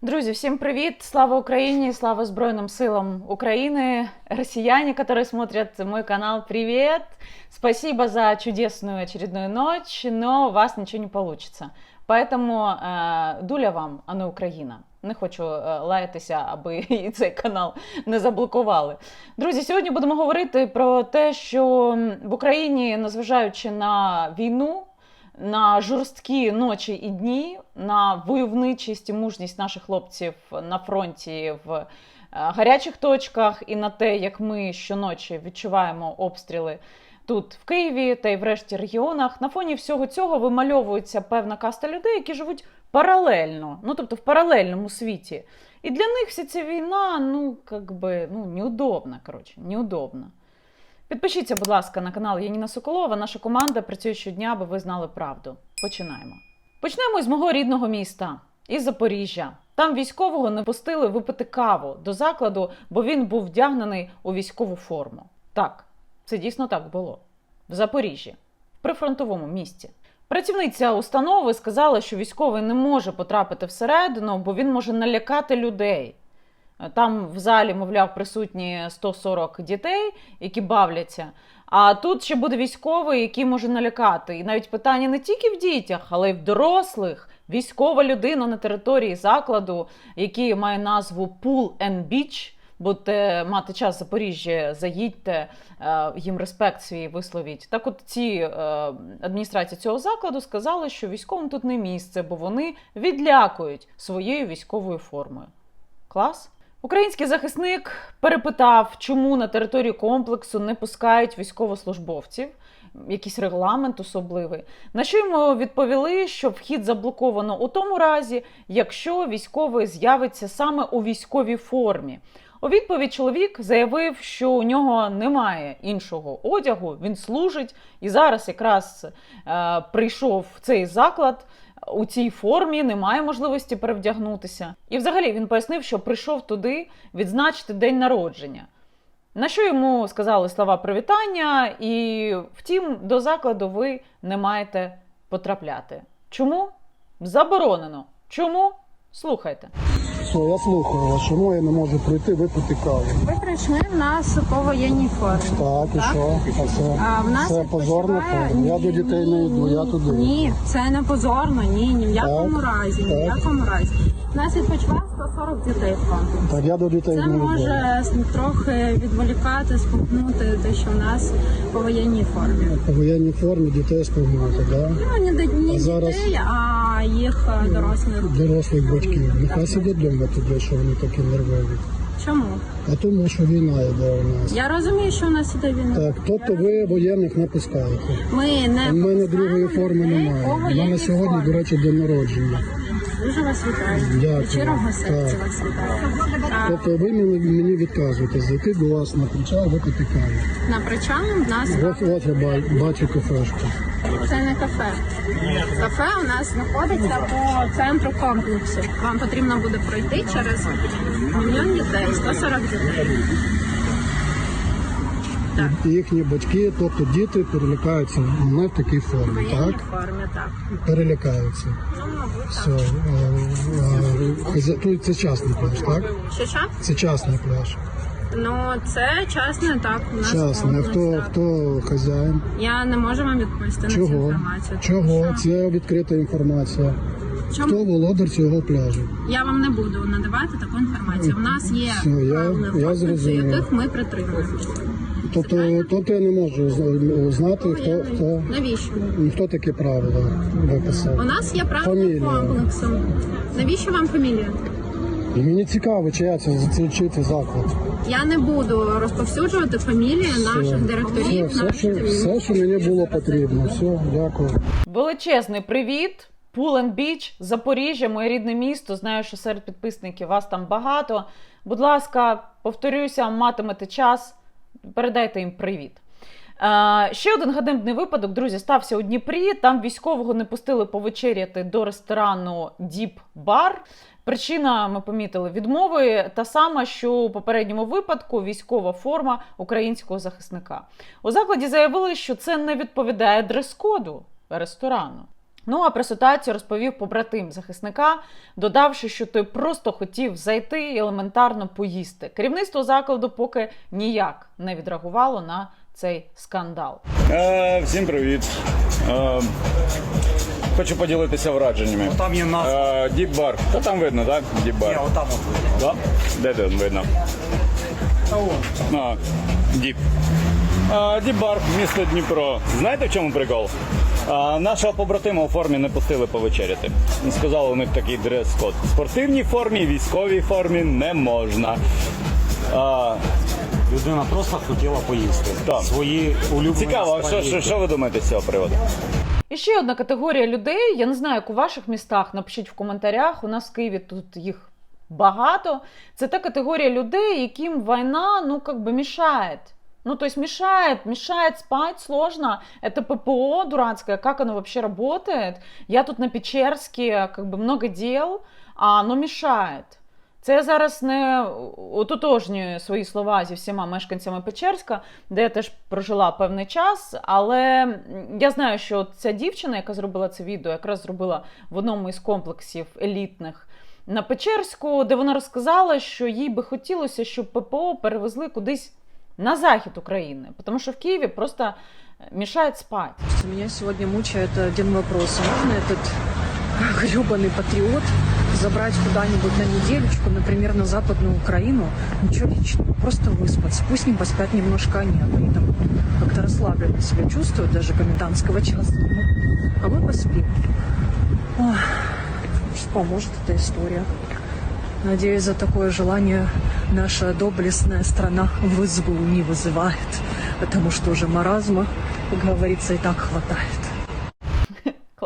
Друзья, всем привет! Слава Украине, слава Збройным силам Украины! Россияне, которые смотрят мой канал, привет! Спасибо за чудесную очередную ночь, но у вас ничего не получится. Поэтому е, дуля вам, а не Україна. Не хочу е, лаятися, аби і цей канал не заблокували. Друзі, сьогодні будемо говорити про те, що м, в Україні, незважаючи на війну, на жорсткі ночі і дні, на войовничість і мужність наших хлопців на фронті в е, гарячих точках, і на те, як ми щоночі відчуваємо обстріли тут, в Києві та й в решті регіонах. На фоні всього цього вимальовується певна каста людей, які живуть паралельно, ну тобто в паралельному світі. І для них вся ця війна, ну, как би, ну, неудобна, коротше, неудобна. Підпишіться, будь ласка, на канал Яніна Соколова. Наша команда працює щодня, аби ви знали правду. Починаємо. Почнемо з мого рідного міста, із Запоріжжя. Там військового не пустили випити каву до закладу, бо він був вдягнений у військову форму. Так, це дійсно так було. В Запоріжжі, в прифронтовому місті. Працівниця установи сказала, що військовий не може потрапити всередину, бо він може налякати людей. Там в залі, мовляв, присутні 140 дітей, які бавляться. А тут ще буде військовий, який може налякати. І навіть питання не тільки в дітях, але й в дорослих. Військова людина на території закладу, який має назву Pool and Beach. Будете мати час Запоріжжя, заїдьте, е, їм респект свій висловіть. Так, от ці е, адміністрація цього закладу сказали, що військовим тут не місце, бо вони відлякують своєю військовою формою. Клас? Український захисник перепитав, чому на територію комплексу не пускають військовослужбовців, якийсь регламент особливий. На що йому відповіли, що вхід заблоковано у тому разі, якщо військовий з'явиться саме у військовій формі. У відповідь чоловік заявив, що у нього немає іншого одягу, він служить і зараз якраз е, прийшов в цей заклад у цій формі, немає можливості перевдягнутися. І взагалі він пояснив, що прийшов туди відзначити день народження. На що йому сказали слова привітання, і втім, до закладу ви не маєте потрапляти. Чому? Заборонено. Чому? Слухайте. Що, я слухаю вас, чому я не можу прийти випити каву? Ви прийшли в нас по воєнній формі. Так, і що? А це, А в нас це позорно? відпочиває- то? Я до дітей не йду, я туди. Ні, це не позорно, ні, ні в якому разі, ні в так. якому разі. У нас відпочиває 140 дітей в комплексі. Так, я до дітей Це не йду. може трохи відволікати, спугнути те, що в нас по воєнній формі. По воєнній формі дітей спогнати, да? Ну, не, д- не А зараз- дітей, а їх е, дорослих. Дорослих батьків. Нехай сидять вдома тоді, що вони такі нервові. Чому? А тому, що війна йде у нас. Я розумію, що у нас іде війна. Так, тобто ви воєнних не пускаєте. Ми не У мене другої форми немає. У мене сьогодні, формі. до речі, день народження. Дуже вас вітаю. Дякую. Щирого серця Так. вас вітаю. А, Тобто ви мені, мені відказуєте зайти до вас на причал випити каву. На причалу в нас От, от я ба- бачу кафешку. Це не кафе. Кафе у нас знаходиться по центру комплексу. Вам потрібно буде пройти через мільйон дітей, 140 дітей. І їхні батьки, тобто діти перелякаються не в такій формі, так? формі, так. Перелякаються. Ну, мабуть, Все. так. е, е, хазя- Тут це частний пляж, так? Що що? Це частний пляж. Ну, це частний, так. У нас. А комплекс, хто, так. хто хазяїн? Я не можу вам відповісти на цю Чого? інформацію. тому Чого? що- Це відкрита інформація. Чому? Хто володар цього пляжу? Я вам не буду надавати таку інформацію. У нас є Все, я- правила я комплексу, зрозумів. яких ми притримуємося. Тобто, тобто я не можу знати, хто, хто, Навіщо? хто такі правила виписав. У нас є правила Фамілія. комплексу. Навіщо вам фамілія? І мені цікаво, чия це, це, чий це заклад. Я не буду розповсюджувати фамілії наших директорів, все, все, що, все, що мені було потрібно. Все, дякую. Величезний привіт! Пулен Біч, Запоріжжя, моє рідне місто. Знаю, що серед підписників вас там багато. Будь ласка, повторюся, матимете час. Передайте їм привіт. Е, ще один ганебний випадок, друзі, стався у Дніпрі. Там військового не пустили повечеряти до ресторану Діп Бар. Причина, ми помітили, відмови та сама, що у попередньому випадку військова форма українського захисника. У закладі заявили, що це не відповідає дрес-коду ресторану. Ну а про ситуацію розповів побратим захисника, додавши, що той просто хотів зайти і елементарно поїсти. Керівництво закладу поки ніяк не відреагувало на цей скандал. Е, всім привіт. Е, хочу поділитися враженнями. Там є назва. Е, Діп-бар. Та там видно, так? Ні, Діп-бар. отам от. Да? Де там видно? А, Діп. А, Діп-бар, місто Дніпро. Знаєте, в чому прикол? А, нашого побратима у формі не пустили повечеряти. Сказали, у них такий дрес-код. В спортивній формі, військовій формі не можна. А, Людина просто хотіла поїсти. Так. Свої улюблені цікаво, а що, спагетті. що, що ви думаєте з цього приводу? І ще одна категорія людей. Я не знаю, як у ваших містах. Напишіть в коментарях. У нас в Києві тут їх багато. Це та категорія людей, яким війна, ну, как бы мешает. Ну, то есть мешает, мешает спать сложно. Это ППО дурацкое, как оно вообще работает? Я тут на Печерске, как бы много дел, а оно мешает. Це я зараз не ототожнюю свої слова зі всіма мешканцями Печерська, де я теж прожила певний час. Але я знаю, що ця дівчина, яка зробила це відео, якраз зробила в одному із комплексів елітних на Печерську, де вона розказала, що їй би хотілося, щоб ППО перевезли кудись на захід України, тому що в Києві просто мішають спати. Меня сегодня мучает один вопрос. Можно этот гребаный патриот забрать куда-нибудь на недельку, например, на Западную Украину? Ничего личного, просто выспаться. Пусть не поспят немножко они, а они там как-то расслабленно себя чувствуют, даже комендантского часа. Ну, а мы поспим. Ох, может, поможет эта история. Надеюсь, за такое желание наша доблестная страна в СБУ не вызывает, потому что уже маразма, как говорится, и так хватает.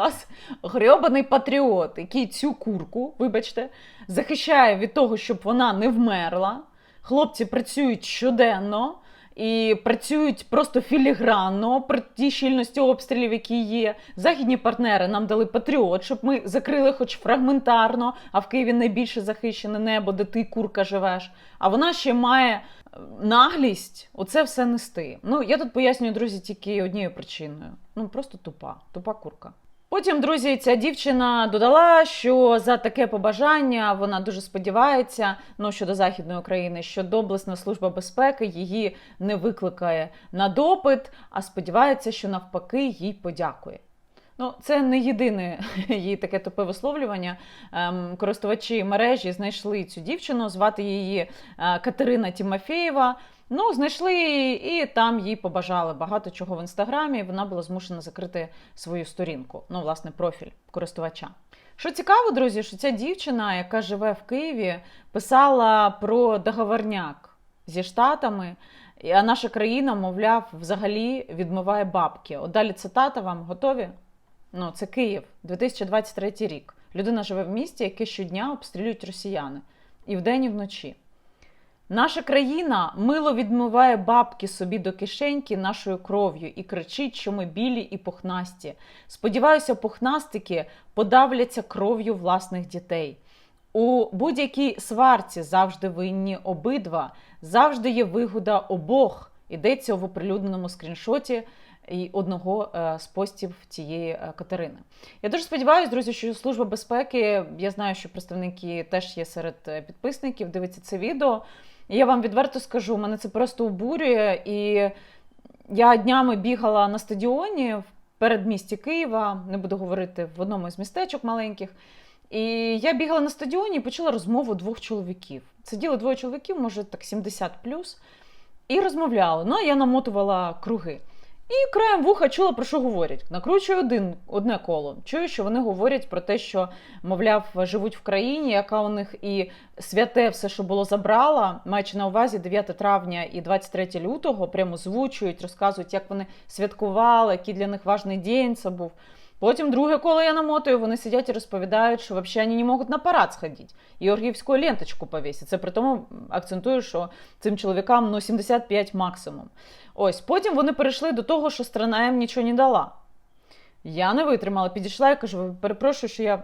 Клас. Грьобаний патріот, який цю курку, вибачте, захищає від того, щоб вона не вмерла. Хлопці працюють щоденно і працюють просто філігранно при тій щільності обстрілів, які є. Західні партнери нам дали патріот, щоб ми закрили хоч фрагментарно, а в Києві найбільше захищене небо, де ти курка живеш. А вона ще має е, наглість оце все нести. Ну я тут пояснюю, друзі, тільки однією причиною. Ну просто тупа, тупа курка. Потім, друзі, ця дівчина додала, що за таке побажання вона дуже сподівається, ну щодо західної України, що доблесна служба безпеки її не викликає на допит, а сподівається, що навпаки їй подякує. Ну, це не єдине її таке тупе висловлювання. Ем, користувачі мережі знайшли цю дівчину, звати її е, Катерина Тімофєєва. Ну, знайшли і там їй побажали багато чого в інстаграмі. Вона була змушена закрити свою сторінку, ну, власне, профіль користувача. Що цікаво, друзі, що ця дівчина, яка живе в Києві, писала про договорняк зі Штатами, а наша країна, мовляв, взагалі відмиває бабки. От далі цитата вам готові? Ну, це Київ, 2023 рік. Людина живе в місті, яке щодня обстрілюють росіяни і вдень, і вночі. Наша країна мило відмиває бабки собі до кишеньки нашою кров'ю і кричить, що ми білі і пухнасті. Сподіваюся, пухнастики подавляться кров'ю власних дітей. У будь-якій сварці завжди винні обидва, завжди є вигода обох. Йдеться в оприлюдненому скріншоті і одного е, з постів цієї е, Катерини. Я дуже сподіваюся, друзі, що служба безпеки. Я знаю, що представники теж є серед е, підписників. Дивиться це відео. Я вам відверто скажу, мене це просто обурює. І я днями бігала на стадіоні в передмісті Києва, не буду говорити в одному із містечок маленьких. І я бігала на стадіоні і почула розмову двох чоловіків. Сиділи двоє чоловіків, може так 70 і розмовляли. Ну, а я намотувала круги. І краєм вуха чула, про що говорять. Накручую один, одне коло. Чую, що вони говорять про те, що, мовляв, живуть в країні, яка у них і святе все, що було забрала, маючи на увазі 9 травня і 23 лютого, прямо звучують, розказують, як вони святкували, який для них важний день це був. Потім друге коло я намотую, вони сидять і розповідають, що взагалі вони не можуть на парад сходити. Георгіївську ленточку повісити. Це при тому акцентую, що цим чоловікам ну, 75 максимум. Ось потім вони перейшли до того, що страна їм нічого не дала. Я не витримала, підійшла і кажу, перепрошую, що я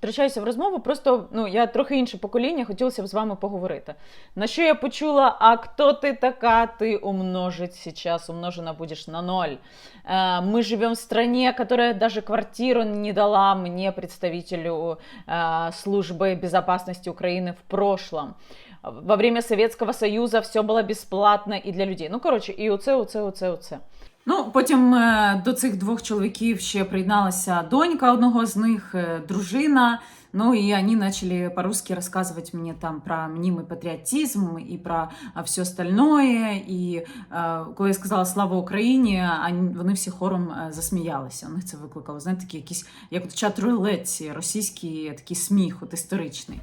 Втручаюся в розмову, просто ну я трохи інше покоління, хотілося б з вами поговорити. На що я почула? А хто ти така? Ти умножить сейчас, умножена будешь на ноль. Э, Мы живем в стране, которая даже квартиру не дала мне, представителю э, службы безопасности Украины в прошлом. Во время Советского Союза все було безплатно і для людей. Ну, коротше, і оце, оце, оце, оце. Ну, потім е, до цих двох чоловіків ще приєдналася донька одного з них, е, дружина. Ну и они начали по-русски рассказывать мне там про мнимый патриотизм и про все остальное. І е, коли я сказала слава Україні, вони всі хором е, засміялися. У них це викликало, знаєте, такі якісь, як от чат рулетці, російський такий сміх, от історичний.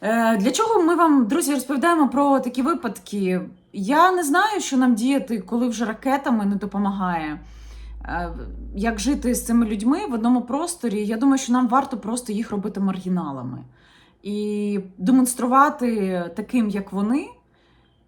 Е, Для чого ми вам, друзі, розповідаємо про такі випадки? Я не знаю, що нам діяти, коли вже ракетами не допомагає. Е, Як жити з цими людьми в одному просторі? Я думаю, що нам варто просто їх робити маргіналами і демонструвати таким, як вони,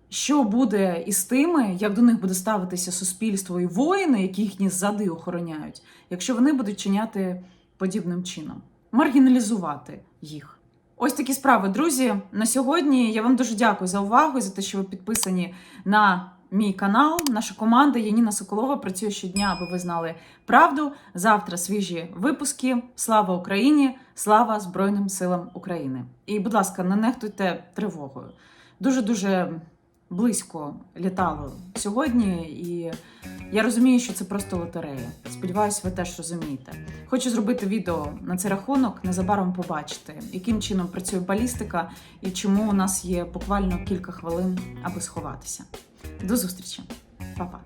що буде із тими, як до них буде ставитися суспільство і воїни, які їхні зади охороняють, якщо вони будуть чиняти подібним чином, маргіналізувати їх. Ось такі справи, друзі. На сьогодні я вам дуже дякую за увагу і за те, що ви підписані на мій канал. Наша команда Яніна Соколова працює щодня, аби ви знали правду. Завтра свіжі випуски. Слава Україні! Слава Збройним силам України! І, будь ласка, не нехтуйте тривогою. Дуже дуже близько літало сьогодні, і я розумію, що це просто лотерея. Сподіваюсь, ви теж розумієте. Хочу зробити відео на цей рахунок. Незабаром побачите, яким чином працює балістика і чому у нас є буквально кілька хвилин, аби сховатися. До зустрічі, Па-па.